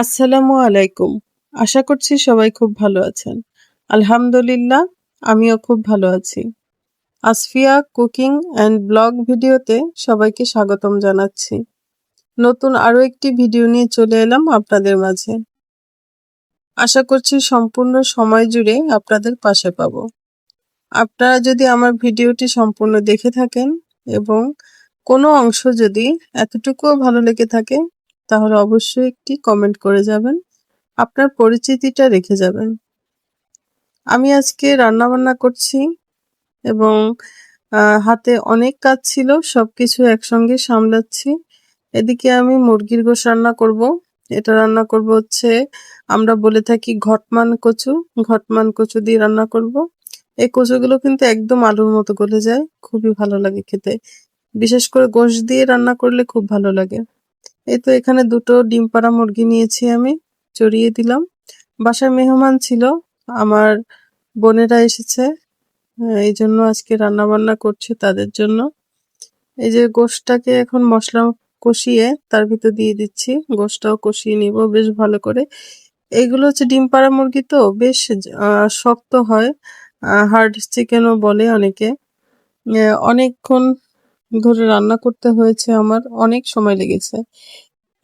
আসসালামু আলাইকুম। আশা করছি সবাই খুব ভালো আছেন। আলহামদুলিল্লাহ, আমিও খুব ভালো আছি। আসফিয়া কুকিং অ্যান্ড ব্লগ ভিডিওতে সবাইকে স্বাগতম জানাচ্ছি। নতুন আরও একটি ভিডিও নিয়ে চলে এলাম আপনাদের মাঝে। আশা করছি সম্পূর্ণ সময় জুড়ে আপনাদের পাশে পাব। আপনারা যদি আমার ভিডিওটি সম্পূর্ণ দেখে থাকেন এবং কোনো অংশ যদি এতটুকুও ভালো লেগে থাকে তাহলে অবশ্যই একটি কমেন্ট করে যাবেন। আপনার পরিচিতিটা রেখে যাবেন। আমি আজকে রান্না বান্না করছি এবং হাতে অনেক কাজ ছিল, সবকিছু একসঙ্গে সামলাচ্ছি। এদিকে আমি মুরগির গোশ রান্না করব। এটা রান্না করব হচ্ছে, আমরা বলে থাকি ঘটমান কচু। ঘটমান কচু দিয়ে রান্না করব। এই কচুগুলো কিন্তু একদম আলুর মতো গলে যায়। খুবই ভালো লাগে খেতে। বিশেষ করে গোশ দিয়ে রান্না করলে খুব ভালো লাগে। এই তো এখানে দুটো ডিম পাড়া মুরগি নিয়েছি আমি, চড়িয়ে দিলাম। বাসায় মেহমান ছিল, আমার বোনেরা এসেছে এই জন্য আজকে রান্না বান্না করছি তাদের জন্য। এই যে গোশটাকে এখন মশলা কষিয়ে তার ভিতর দিয়ে দিচ্ছি, গোশটাও কষিয়ে নিব বেশ ভালো করে। এগুলো হচ্ছে ডিম পাড়া মুরগি তো, বেশ শক্ত হয় হার্ড চিকেনও বলে অনেকে। অনেকক্ষণ ধরে রান্না করতে হয়েছে আমার অনেক সময় লেগেছে।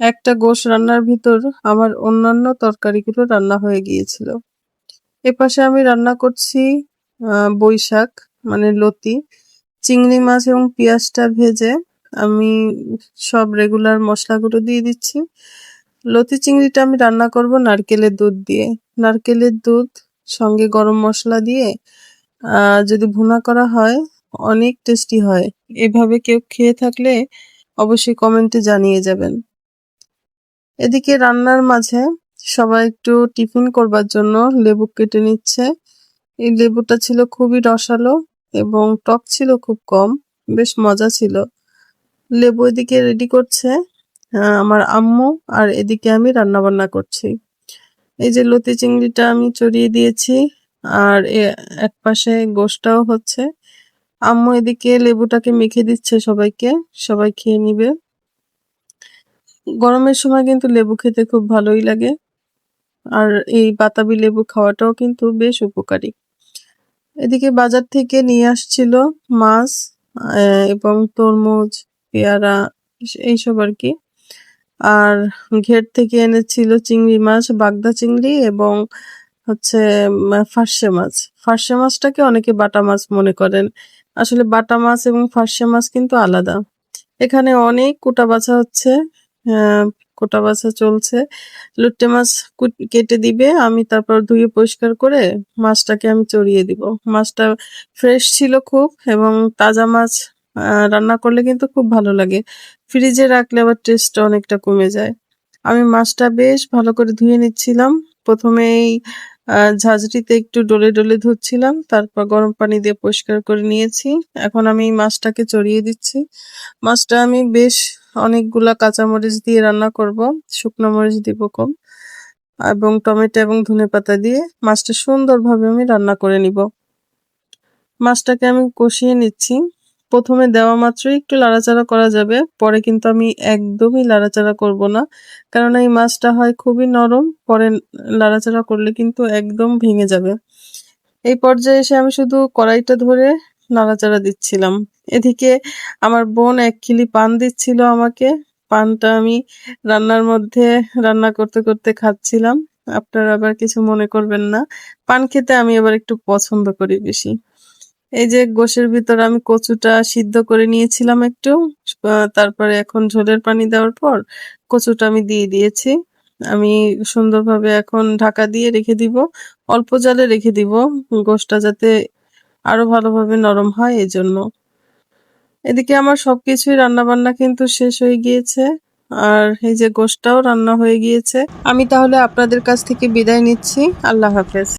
একটা গোশ রান্নার ভিতর আমার অন্যান্য তরকারিগুলো রান্না হয়ে গিয়েছিল। এপাশে আমি রান্না করছি বৈশাখ মানে লতি, চিংড়ি মাছ এবং পেঁয়াজটা ভেজে আমি সব রেগুলার মশলাগুলো দিয়ে দিচ্ছি। লতি, চিংড়িটা আমি রান্না করব নারকেলের দুধ দিয়ে। নারকেলের দুধ সঙ্গে গরম মশলা দিয়ে যদি ভুনা করা হয় অনেক টেস্টি হয়। এভাবে কেউ খেয়ে থাকলে অবশ্যই কমেন্টে জানিয়ে যাবেন। এদিকে রান্নার মাঝে সবাই একটু টিফিন করবার জন্য লেবু কেটে নিচ্ছে। এই লেবুটা ছিল খুবই রসালো এবং টক ছিল খুব কম, বেশ মজা ছিল। লেবু এদিকে রেডি করছে আমার আম্মু আর এদিকে আমি রান্না বান্না করছি। এই যে লতি চিংড়িটা আমি চড়িয়ে দিয়েছি আর এক পাশে গোশটাও হচ্ছে। আম্মু এদিকে লেবুটাকে মেখে দিচ্ছে সবাইকে, সবাই খেয়ে নিবে। গরমের সময় কিন্তু লেবু খেতে খুব ভালোই লাগে। আর এই বাতাবি লেবু খাওয়াটাও কিন্তু বেশ উপকারী। এদিকে বাজার থেকে নিয়ে আসছিল মাছ এবং তরমুজ, পেয়ারা, এইসব আর কি। আর ঘের থেকে এনেছিল চিংড়ি মাছ, বাগদা চিংড়ি এবং হচ্ছে ফার্সে মাছ। ফার্সে মাছটাকে অনেকে বাটা মাছ মনে করেন। আসলে বাটা মাছ এবং ফার্সে মাছ কিন্তু আলাদা। এখানে অনেক কোটা বাছা হচ্ছে কোটা বাছা চলছে। লুট্টে মাছ কেটে দিবে, আমি তারপর ধুয়ে পরিষ্কার করে মাছটাকে আমি চড়িয়ে দিব। মাছটা ফ্রেশ ছিল খুব এবং তাজা মাছ রান্না করলে কিন্তু খুব ভালো লাগে। ফ্রিজে রাখলে আবার টেস্টটা অনেকটা কমে যায়। আমি মাছটা বেশ ভালো করে ধুয়ে নিচ্ছিলাম। প্রথমেই ঝাঁঝরিতে একটু ডলে ডলে ধুচ্ছিলাম তারপর গরম পানি দিয়ে পরিষ্কার করে নিয়েছি। এখন আমি মাছটাকে চড়িয়ে দিচ্ছি। মাছটা আমি বেশ অনেকগুলা কাঁচামরিচ দিয়ে রান্না করব, শুকনো মরিচ দিব কম, এবং টমেটো এবং ধনে পাতা দিয়ে মাছটা সুন্দরভাবে আমি রান্না করে নিব। মাছটাকে আমি কষিয়ে নিচ্ছি। প্রথমে দেওয়া মাত্রই একটু লাড়াচাড়া করা যাবে, পরে কিন্তু আমি একদমই লাড়াচাড়া করব না। কারণ এই মাছটা হয় খুবই নরম, পরে লাড়াচাড়া করলে কিন্তু একদম ভেঙে যাবে। এই পর্যায়ে এসে আমি শুধু কড়াইটা ধরে নাড়াচাড়া দিচ্ছিলাম। এদিকে আমার বোন এক খিলি পান দিচ্ছিল আমাকে। পানটা আমি রান্নার মধ্যে রান্না করতে করতে খাচ্ছিলাম। আপনারা আবার কিছু মনে করবেন না। পান খেতে আমি আবার একটু পছন্দ করি বেশি। এই যে গোশের ভিতর আমি কচুটা সিদ্ধ করে নিয়েছিলাম একটু তারপরে এখন ঝোলের পানি দেওয়ার পর কচুটা আমি দিয়ে দিয়েছি। আমি সুন্দরভাবে এখন ঢাকা দিয়ে রেখে দিব, অল্প জালে রেখে দিব, গোশটা যাতে আরও ভালোভাবে নরম হয় এই জন্য এদিকে আমার সবকিছুই রান্না বান্না কিন্তু শেষ হয়ে গিয়েছে, আর এই যে গোশটাও রান্না হয়ে গিয়েছে। আমি তাহলে আপনাদের কাছ থেকে বিদায় নিচ্ছি। আল্লাহ হাফেজ।